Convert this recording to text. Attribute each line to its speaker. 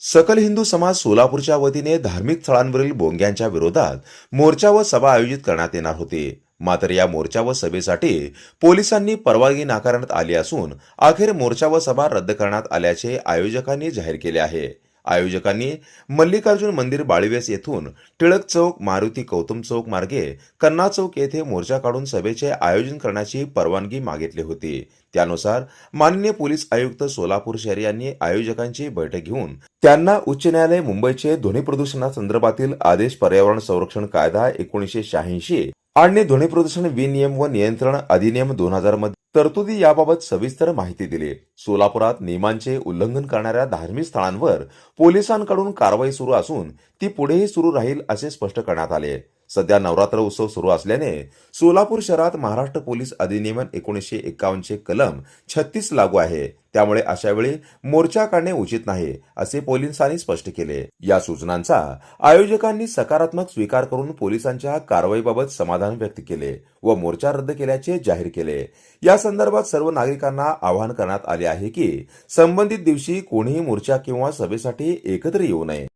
Speaker 1: सकल हिंदू समाज सोलापूरच्या वतीने धार्मिक स्थळांवरील बोंग्यांच्या विरोधात मोर्चा व सभा आयोजित करण्यात येणार होती. मात्र या मोर्चा व सभेसाठी पोलिसांनी परवानगी नाकारण्यात आली असून अखेर मोर्चा व सभा रद्द करण्यात आल्याचे आयोजकांनी जाहीर केले आहे. आयोजकांनी मल्लिकार्जुन मंदिर बाळीवेस येथून टिळक चौक मारुती कौतम चौक मार्गे कन्ना चौक येथे मोर्चा काढून सभेचे आयोजन करण्याची परवानगी मागितली होती. त्यानुसार माननीय पोलीस आयुक्त सोलापूर शहर यांनी आयोजकांची बैठक घेऊन त्यांना उच्च न्यायालय मुंबईचे ध्वनी प्रदूषणासंदर्भातील आदेश पर्यावरण संरक्षण कायदा एकोणीसशे शहाऐंशी आणि ध्वनी प्रदूषण विनियम व नियंत्रण अधिनियम दोन हजारमध्ये तरतुदी याबाबत सविस्तर माहिती दिली. सोलापुरात नियमांचे उल्लंघन करणाऱ्या धार्मिक स्थळांवर पोलिसांकडून कारवाई सुरू असून ती पुढेही सुरू राहील असे स्पष्ट करण्यात आले. सध्या नवरात्र उत्सव सुरू असल्याने सोलापूर शहरात महाराष्ट्र पोलीस अधिनियम एकोणीसशे एक्कावन्नचे कलम छत्तीस लागू आहे. त्यामुळे अशा वेळी मोर्चा काढणे उचित नाही असे पोलिसांनी स्पष्ट केले. या सूचनांचा आयोजकांनी सकारात्मक स्वीकार करून पोलिसांच्या कारवाईबाबत समाधान व्यक्त केले व मोर्चा रद्द केल्याचे जाहीर केले. या संदर्भात सर्व नागरिकांना आवाहन करण्यात आले आहे की संबंधित दिवशी कोणीही मोर्चा किंवा सभेसाठी एकत्र येऊ नये.